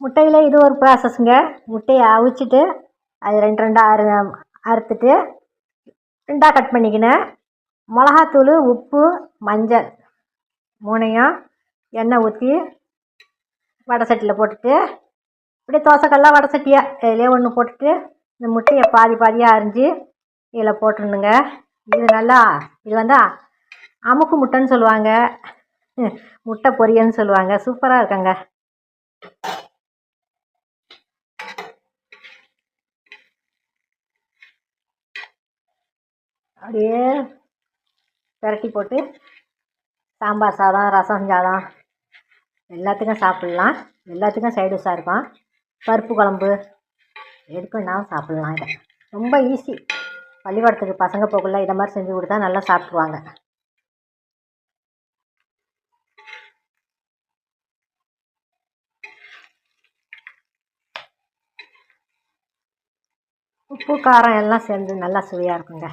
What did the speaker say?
முட்டையில் இது ஒரு ப்ராசஸ்ங்க முட்டையை அவிச்சிட்டு அது ரெண்டு ரெண்டாக அறு அறுத்துட்டு ரெண்டாக கட் பண்ணிக்கினேன். மிளகாத்தூள் உப்பு மஞ்சள் மூணையும் எண்ணெய் ஊற்றி வடை சட்டியில் போட்டுட்டு அப்படியே தோசைக்கல்லாம் வடை சட்டியாக எதுலையோ ஒன்று போட்டுட்டு இந்த முட்டையை பாதி பாதியாக அரிஞ்சு இதில் போட்டுருணுங்க இது நல்லா இது வந்து அமுக்கு முட்டைன்னு சொல்லுவாங்க. முட்டை பொரியல்னு சொல்லுவாங்க. சூப்பராக இருக்குங்க. அப்படியே பிரட்டி போட்டு சாம்பார் சாதம் ரசம் சாதம் எல்லாத்துக்கும் சாப்பிட்லாம். எல்லாத்துக்கும் சைடு இருக்கும். பருப்பு குழம்பு எதுக்கு சாப்பிட்லாம் இதை. ரொம்ப ஈஸி பள்ளிக்கூடத்துக்கு பசங்க போகக்குள்ள இதை மாதிரி செஞ்சு கொடுத்தா நல்லா சாப்பிட்ருவாங்க உப்பு காரம் எல்லாம் சேர்ந்து நல்லா சுவையாக இருக்குங்க.